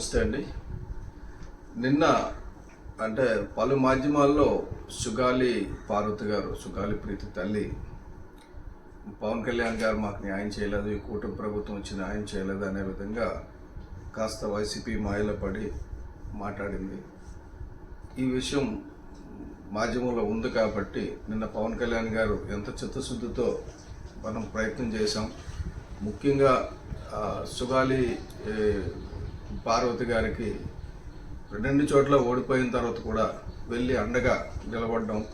నమస్తే అండి. నిన్న అంటే పలు మాధ్యమాల్లో సుగాలి పార్వతి గారు సుగాలి ప్రీతి తల్లి పవన్ కళ్యాణ్ గారు మాకు న్యాయం చేయలేదు ఈ కూటమి ప్రభుత్వం వచ్చి న్యాయం చేయలేదు అనే విధంగా కాస్త వైసీపీ మాయలో పడి మాట్లాడింది. ఈ విషయం మాధ్యమంలో ఉంది కాబట్టి నిన్న పవన్ కళ్యాణ్ గారు ఎంత చిత్తశుద్ధితో మనం ప్రయత్నం చేశాం. ముఖ్యంగా సుగాలి పార్వతి గారికి రెండు చోట్ల ఓడిపోయిన తర్వాత కూడా వెళ్ళి అండగా నిలబడడం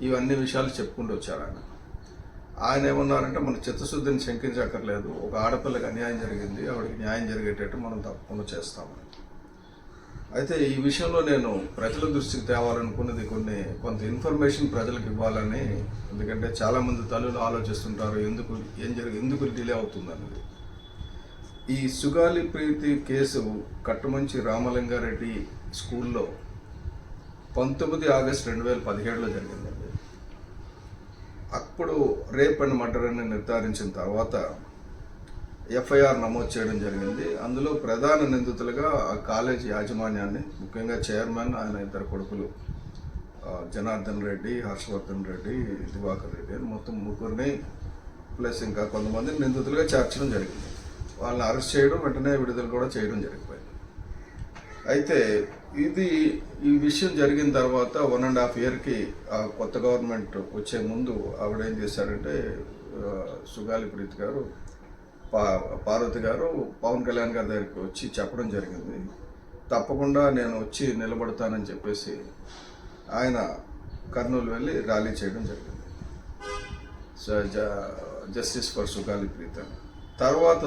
ఇవన్నీ విషయాలు చెప్పుకుంటూ వచ్చారు ఆయన. ఆయన ఏమన్నారంటే మన చిత్తశుద్ధిని శంకించక్కర్లేదు. ఒక ఆడపిల్లకి అన్యాయం జరిగింది. ఆవిడకి న్యాయం జరిగేటట్టు మనం తప్పకుండా చేస్తామని. అయితే ఈ విషయంలో నేను ప్రజల దృష్టికి తేవాలనుకున్నది కొన్ని కొంత ఇన్ఫర్మేషన్ ప్రజలకు ఇవ్వాలని. ఎందుకంటే చాలామంది తల్లులు ఆలోచిస్తుంటారు ఎందుకు ఏం జరిగి ఎందుకు డిలే అవుతుందన్నది ఈ సుగాలి ప్రీతి కేసు కట్టుమంచి రామలింగారెడ్డి స్కూల్లో పంతొమ్మిది ఆగస్ట్ రెండు వేల పదిహేడులో జరిగిందండి. అప్పుడు రేప్ అండ్ మర్డర్ అని నిర్ధారించిన తర్వాత ఎఫ్ఐఆర్ నమోదు చేయడం జరిగింది. అందులో ప్రధాన నిందితులుగా ఆ కాలేజీ యాజమాన్యాన్ని ముఖ్యంగా చైర్మన్ ఆయన ఇద్దరు కొడుకులు జనార్దన్ రెడ్డి హర్షవర్ధన్ రెడ్డి దివాకర్ రెడ్డి అని మొత్తం ముగ్గురిని ప్లస్ ఇంకా కొంతమంది నిందితులుగా చేర్చడం జరిగింది. వాళ్ళని అరెస్ట్ చేయడం వెంటనే విడుదల కూడా చేయడం జరిగిపోయింది. అయితే ఇది ఈ విషయం జరిగిన తర్వాత వన్ అండ్ హాఫ్ ఇయర్కి కొత్త గవర్నమెంట్ వచ్చే ముందు ఆవిడ ఏం చేశారంటే సుగాలి ప్రీత్ గారు పా పార్వతి గారు పవన్ కళ్యాణ్ గారి దగ్గరికి వచ్చి చెప్పడం జరిగింది. తప్పకుండా నేను వచ్చి నిలబడతానని చెప్పేసి ఆయన కర్నూలు వెళ్ళి ర్యాలీ చేయడం జరిగింది. సో జ- జస్టిస్ ఫర్ సుగాలి ప్రీతం తర్వాత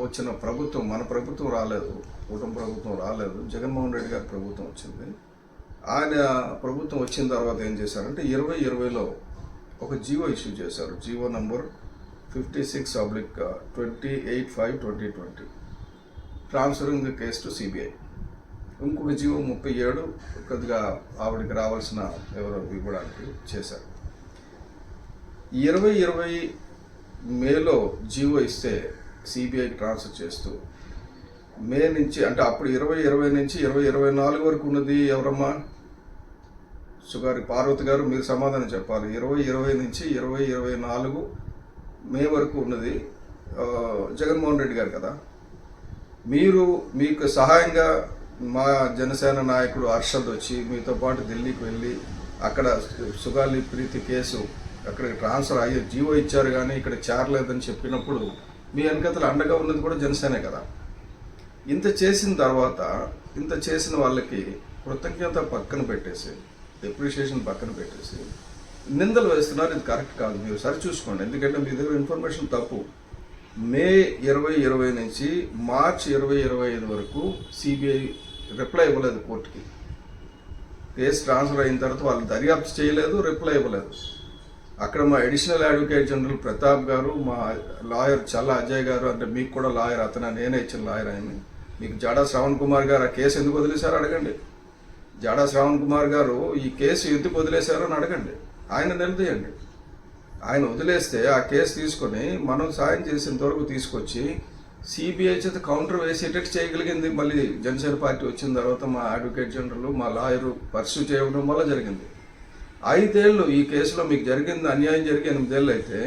వచ్చిన ప్రభుత్వం మన ప్రభుత్వం రాలేదు కుటుంబ ప్రభుత్వం రాలేదు జగన్మోహన్ రెడ్డి గారి ప్రభుత్వం వచ్చింది. ఆయన ప్రభుత్వం వచ్చిన తర్వాత ఏం చేశారంటే ఇరవై ఇరవైలో ఒక జీవో ఇష్యూ చేశారు. GO number fifty six oblique twenty eight five twenty twenty. Transferring the case to CBI. ఇంకొక జీవో ముప్పై ఏడు కొద్దిగా ఆవిడకి రావాల్సిన ఎవరో ఇవ్వడానికి చేశారు. ఇరవై ఇరవై మేలో జీవో ఇస్తే సిబిఐ ట్రాన్స్ఫర్ చేస్తూ మే నుంచి అంటే అప్పుడు ఇరవై ఇరవై నుంచి ఇరవై ఇరవై నాలుగు వరకు ఉన్నది ఎవరమ్మా? సుగారి పార్వతి గారు మీరు సమాధానం చెప్పాలి. ఇరవై ఇరవై నుంచి ఇరవై ఇరవై నాలుగు మే వరకు ఉన్నది జగన్మోహన్ రెడ్డి గారు కదా. మీరు మీకు సహాయంగా మా జనసేన నాయకుడు హర్షద్ వచ్చి మీతో పాటు ఢిల్లీకి వెళ్ళి అక్కడ సుగాలి ప్రీతి కేసు అక్కడికి ట్రాన్స్ఫర్ అయ్యి జీవో ఇచ్చారు కానీ ఇక్కడ చేరలేదని చెప్పినప్పుడు మీ వెనకతలు అండగా ఉన్నది కూడా జనసేనే కదా. ఇంత చేసిన తర్వాత ఇంత చేసిన వాళ్ళకి కృతజ్ఞత పక్కన పెట్టేసి డిప్రిషియేషన్ పక్కన పెట్టేసి నిందలు వేస్తున్నారు. ఇది కరెక్ట్ కాదు. మీరు సరి చూసుకోండి. ఎందుకంటే మీ దగ్గర ఇన్ఫర్మేషన్ తప్పు. మే ఇరవై ఇరవై నుంచి మార్చ్ ఇరవై ఇరవై ఐదు వరకు సిబిఐ రిప్లై ఇవ్వలేదు కోర్టుకి కేసు ట్రాన్స్ఫర్ అయిన తర్వాత వాళ్ళు దర్యాప్తు చేయలేదు రిప్లై ఇవ్వలేదు. అక్కడ మా అడిషనల్ అడ్వకేట్ జనరల్ ప్రతాప్ గారు మా లాయర్ చల్ల అజయ్ గారు అంటే మీకు కూడా లాయర్ అతను నేనే ఇచ్చిన లాయర్ ఆయన మీకు జాడా శ్రవణ్ కుమార్ గారు ఆ కేసు ఎందుకు వదిలేశారో అడగండి. జాడా శ్రవణ్ కుమార్ గారు ఈ కేసు ఎందుకు వదిలేశారో అని అడగండి. ఆయన నిలదీయండి. ఆయన వదిలేస్తే ఆ కేసు తీసుకొని మనం సాయం చేసేంత వరకు తీసుకొచ్చి సిబిఐ చేత కౌంటర్ వేసేటట్టు చేయగలిగింది. మళ్ళీ జనసేన పార్టీ వచ్చిన తర్వాత మా అడ్వకేట్ జనరల్ మా లాయరు పర్సూ చేయడం వల్ల జరిగింది. ఐదేళ్ళు ఈ కేసులో మీకు జరిగింది అన్యాయం జరిగి ఎనిమిదేళ్ళు అయితే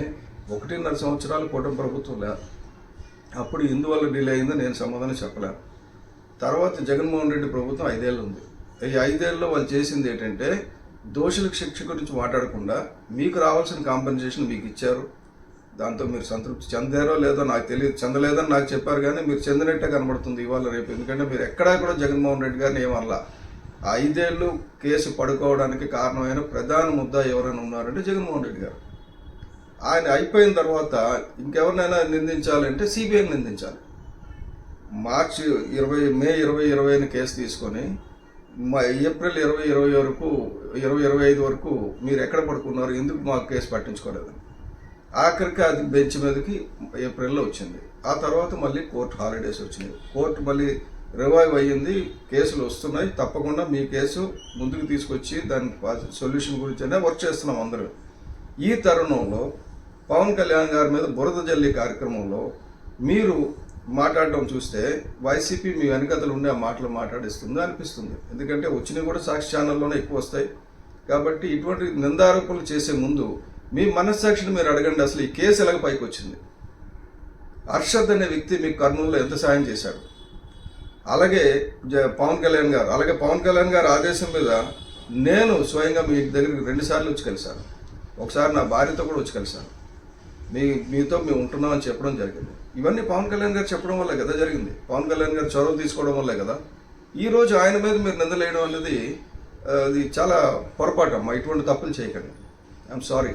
ఒకటిన్నర సంవత్సరాలు కూటమి ప్రభుత్వం లేదు అప్పుడు ఇందువల్ల డిలే అయిందో నేను సమాధానం చెప్పలేను. తర్వాత జగన్మోహన్ రెడ్డి ప్రభుత్వం ఐదేళ్ళు ఉంది ఈ ఐదేళ్ళలో వాళ్ళు చేసింది ఏంటంటే దోషులకు శిక్ష గురించి మాట్లాడకుండా మీకు రావాల్సిన కాంపెన్సేషన్ మీకు ఇచ్చారు. దాంతో మీరు సంతృప్తి చెందారో లేదో నాకు తెలియదు చెందలేదని నాకు చెప్పారు కానీ మీరు చెందినట్టే కనబడుతుంది ఇవాళ రేపు. ఎందుకంటే మీరు ఎక్కడా కూడా జగన్మోహన్ రెడ్డి గారిని ఏమనలా. ఐదేళ్ళు కేసు పడుకోవడానికి కారణమైన ప్రధాన ముద్దా ఎవరైనా ఉన్నారంటే జగన్మోహన్ రెడ్డి గారు. ఆయన అయిపోయిన తర్వాత ఇంకెవరినైనా నిందించాలంటే సిబిఐని నిందించాలి. మార్చి ఇరవై మే ఇరవై ఇరవైన కేసు తీసుకొని మా ఏప్రిల్ ఇరవై ఇరవై వరకు ఇరవై ఇరవై ఐదు వరకు మీరు ఎక్కడ పడుకున్నారు ఎందుకు మాకు కేసు పట్టించుకోలేదు? ఆఖరికి అది బెంచ్ మీదకి ఏప్రిల్లో వచ్చింది. ఆ తర్వాత మళ్ళీ కోర్టు హాలిడేస్ వచ్చినాయి. కోర్టు మళ్ళీ రివైవ్ అయ్యింది కేసులు వస్తున్నాయి. తప్పకుండా మీ కేసు ముందుకు తీసుకొచ్చి దాని సొల్యూషన్ గురించి వర్క్ చేస్తున్నాం అందరూ. ఈ తరుణంలో పవన్ కళ్యాణ్ గారి మీద బురద జల్లి కార్యక్రమంలో మీరు మాట్లాడడం చూస్తే వైసీపీ మీ వెనకతలు ఉండే ఆ మాటలు మాట్లాడిస్తుంది అనిపిస్తుంది. ఎందుకంటే వచ్చినవి కూడా సాక్షి ఛానల్లోనే ఎక్కువ వస్తాయి. కాబట్టి ఇటువంటి నిందారోపణలు చేసే ముందు మీ మనస్సాక్షిని మీరు అడగండి అసలు ఈ కేసు ఎలాగ పైకి వచ్చింది హర్షద్ అనే వ్యక్తి మీకు కర్నూలులో ఎంత సాయం చేశాడు? అలాగే జ- పవన్ కళ్యాణ్ గారు అలాగే పవన్ కళ్యాణ్ గారు ఆదేశం మీద నేను స్వయంగా మీ దగ్గరికి రెండుసార్లు వచ్చి కలిశాను. ఒకసారి నా భార్యతో కూడా వచ్చి కలిశాను. మీ మీతో మేము ఉంటున్నామని చెప్పడం జరిగింది. ఇవన్నీ పవన్ కళ్యాణ్ గారు చెప్పడం వల్ల కదా జరిగింది. పవన్ కళ్యాణ్ గారు చొరవ తీసుకోవడం వల్లే కదా. ఈరోజు ఆయన మీద మీరు నిందలేయడం అనేది అది చాలా పొరపాటు అమ్మా. ఇటువంటి తప్పులు చేయకండి. I'm sorry